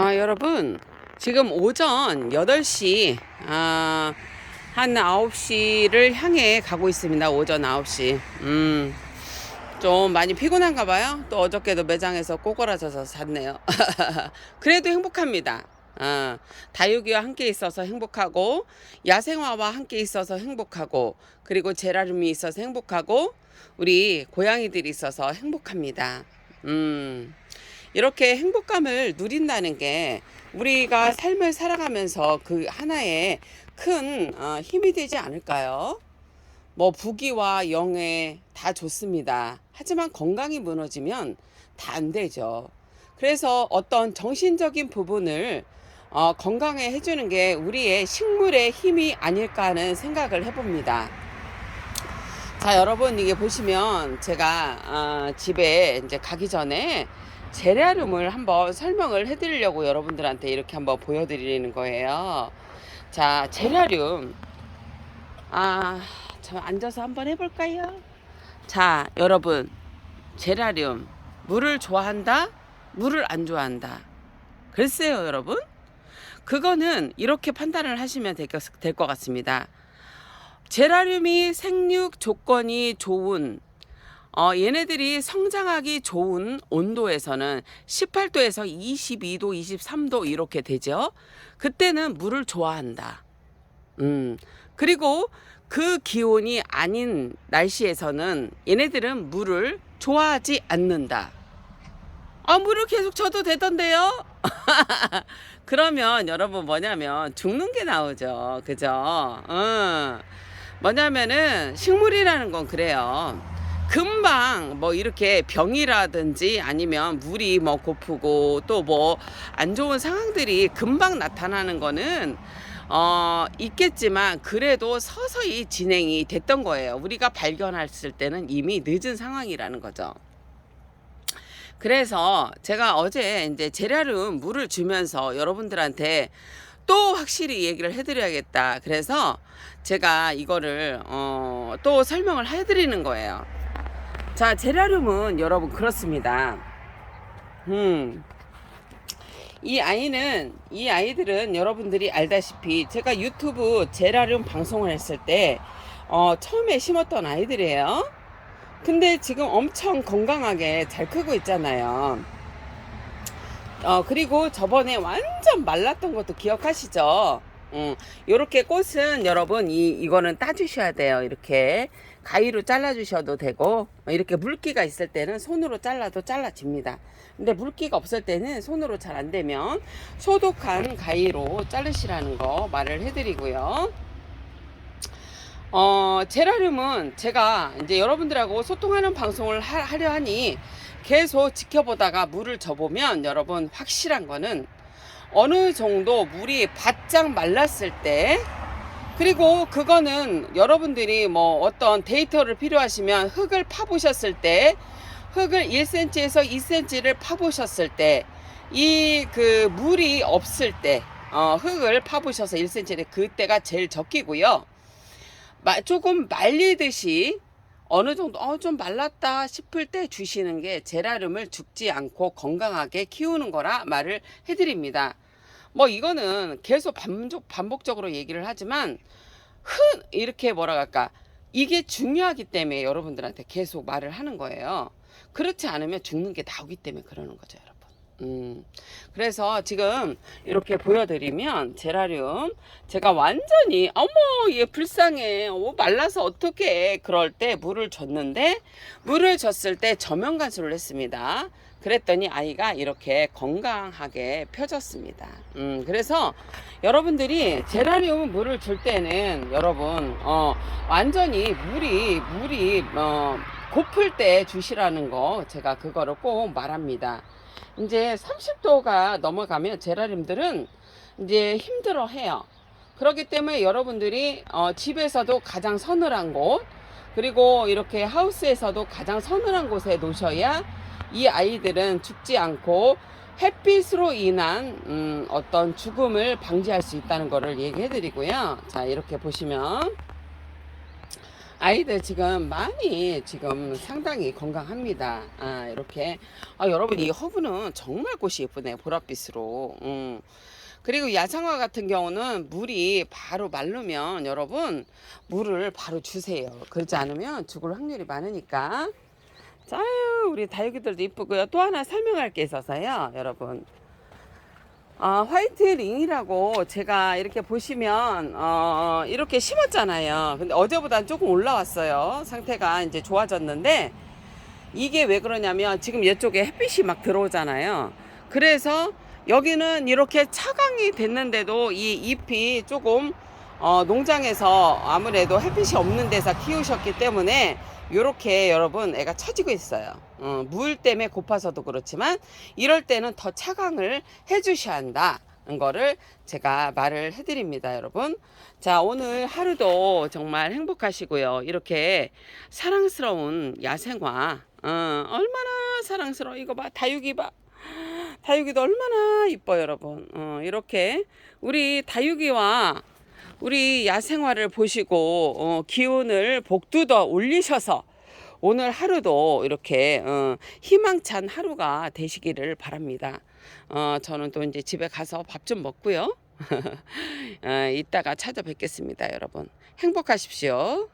아, 여러분, 지금 오전 8시, 아, 한 9시를 향해 가고 있습니다. 오전 9시. 음, 좀 많이 피곤한가 봐요. 또 어저께도 매장에서 꼬꾸라져서 잤네요. 그래도 행복합니다. 아, 다육이와 함께 있어서 행복하고, 야생화와 함께 있어서 행복하고, 그리고 제라름이 있어서 행복하고, 우리 고양이들이 있어서 행복합니다. 음. 이렇게 행복감을 누린다는 게 우리가 삶을 살아가면서 그 하나의 큰 어, 힘이 되지 않을까요? 뭐 부귀와 영예 다 좋습니다. 하지만 건강이 무너지면 다 안 되죠. 그래서 어떤 정신적인 부분을 어, 건강에 해주는 게 우리의 식물의 힘이 아닐까 하는 생각을 해봅니다. 자, 여러분 이게 보시면 제가 어, 집에 이제 가기 전에 제라륨을 한번 설명을 해드리려고 여러분들한테 이렇게 한번 보여드리는 거예요. 자, 제라륨. 아, 저 앉아서 한번 해볼까요? 자, 여러분. 제라륨. 물을 좋아한다? 물을 안 좋아한다? 글쎄요, 여러분. 그거는 이렇게 판단을 하시면 될 것 같습니다. 제라륨이 생육 조건이 좋은 어, 얘네들이 성장하기 좋은 온도에서는 18도에서 22도, 23도 이렇게 되죠. 그때는 물을 좋아한다. 음. 그리고 그 기온이 아닌 날씨에서는 얘네들은 물을 좋아하지 않는다. 아, 물을 계속 줘도 되던데요? 그러면 여러분 뭐냐면 죽는 게 나오죠. 그죠? 음. 뭐냐면은 식물이라는 건 그래요. 금방 뭐 이렇게 병이라든지 아니면 물이 뭐 고프고 또 뭐 안 좋은 상황들이 금방 나타나는 거는 어 있겠지만 그래도 서서히 진행이 됐던 거예요. 우리가 발견했을 때는 이미 늦은 상황이라는 거죠. 그래서 제가 어제 이제 제라름 물을 주면서 여러분들한테 또 확실히 얘기를 해드려야겠다. 그래서 제가 이거를 어, 또 설명을 해드리는 거예요. 자, 제라륨은 여러분 그렇습니다. 음. 이 아이는 이 아이들은 여러분들이 알다시피 제가 유튜브 제라륨 방송을 했을 때 어, 처음에 심었던 아이들이에요. 근데 지금 엄청 건강하게 잘 크고 있잖아요. 어, 그리고 저번에 완전 말랐던 것도 기억하시죠? 음, 요렇게 꽃은 여러분, 이, 이거는 따 주셔야 돼요. 이렇게 가위로 잘라주셔도 되고, 이렇게 물기가 있을 때는 손으로 잘라도 잘라집니다. 근데 물기가 없을 때는 손으로 잘 안 되면 소독한 가위로 자르시라는 거 말을 해드리고요. 어, 제라륨은 제가 이제 여러분들하고 소통하는 방송을 하, 하려 하니 계속 지켜보다가 물을 줘보면 여러분 확실한 거는 어느 정도 물이 바짝 말랐을 때 그리고 그거는 여러분들이 뭐 어떤 데이터를 필요하시면 흙을 파보셨을 때 흙을 1cm에서 2cm를 파보셨을 때 이 그 물이 없을 때 어, 흙을 파보셔서 1cm를 그때가 제일 적기고요. 마, 조금 말리듯이 어느 정도 어, 좀 말랐다 싶을 때 주시는 게 제라름을 죽지 않고 건강하게 키우는 거라 말을 해드립니다. 뭐 이거는 계속 반복, 반복적으로 얘기를 하지만 흔 이렇게 뭐라 할까 이게 중요하기 때문에 여러분들한테 계속 말을 하는 거예요. 그렇지 않으면 죽는 게 나오기 때문에 그러는 거죠, 여러분. 음, 그래서 지금 이렇게 보여드리면 제라륨 제가 완전히 어머 얘 불쌍해. 어머 말라서 어떻게 그럴 때 물을 줬는데 물을 줬을 때 저면 간수를 했습니다. 그랬더니 아이가 이렇게 건강하게 펴졌습니다. 음, 그래서 여러분들이 제라리움 물을 줄 때는 여러분 어, 완전히 물이 물이 어, 고플 때 주시라는 거 제가 그거를 꼭 말합니다 이제 30도가 넘어가면 제라림들은 이제 힘들어 해요. 그렇기 때문에 여러분들이 어, 집에서도 가장 서늘한 곳, 그리고 이렇게 하우스에서도 가장 서늘한 곳에 놓으셔야 이 아이들은 죽지 않고 햇빛으로 인한 음, 어떤 죽음을 방지할 수 있다는 것을 얘기해 드리고요. 자, 이렇게 보시면 아이들 지금 많이 지금 상당히 건강합니다. 아, 이렇게. 아, 여러분, 이 허브는 정말 꽃이 예쁘네. 보랏빛으로. 음. 그리고 야상화 같은 경우는 물이 바로 마르면 여러분, 물을 바로 주세요. 그렇지 않으면 죽을 확률이 많으니까. 자, 우리 다육이들도 이쁘고요. 또 하나 설명할 게 있어서요, 여러분. 아, 화이트 링이라고 제가 이렇게 보시면 어, 이렇게 심었잖아요. 근데 어제보다 조금 올라왔어요. 상태가 이제 좋아졌는데 이게 왜 그러냐면 지금 이쪽에 햇빛이 막 들어오잖아요. 그래서 여기는 이렇게 차광이 됐는데도 이 잎이 조금 어, 농장에서 아무래도 햇빛이 없는 데서 키우셨기 때문에 이렇게 여러분 애가 처지고 있어요. 어, 물 때문에 고파서도 그렇지만 이럴 때는 더 차광을 해주셔야 한다는 거를 제가 말을 해드립니다, 여러분. 자, 오늘 하루도 정말 행복하시고요. 이렇게 사랑스러운 야생화, 어, 얼마나 사랑스러워. 이거 봐, 다육이 봐. 다육이도 얼마나 이뻐요, 여러분. 어, 이렇게 우리 다육이와 우리 야생화를 보시고 어, 기운을 복두더 올리셔서 오늘 하루도 이렇게 어, 희망찬 하루가 되시기를 바랍니다. 어, 저는 또 이제 집에 가서 밥 좀 먹고요. 어, 이따가 찾아뵙겠습니다, 여러분. 행복하십시오.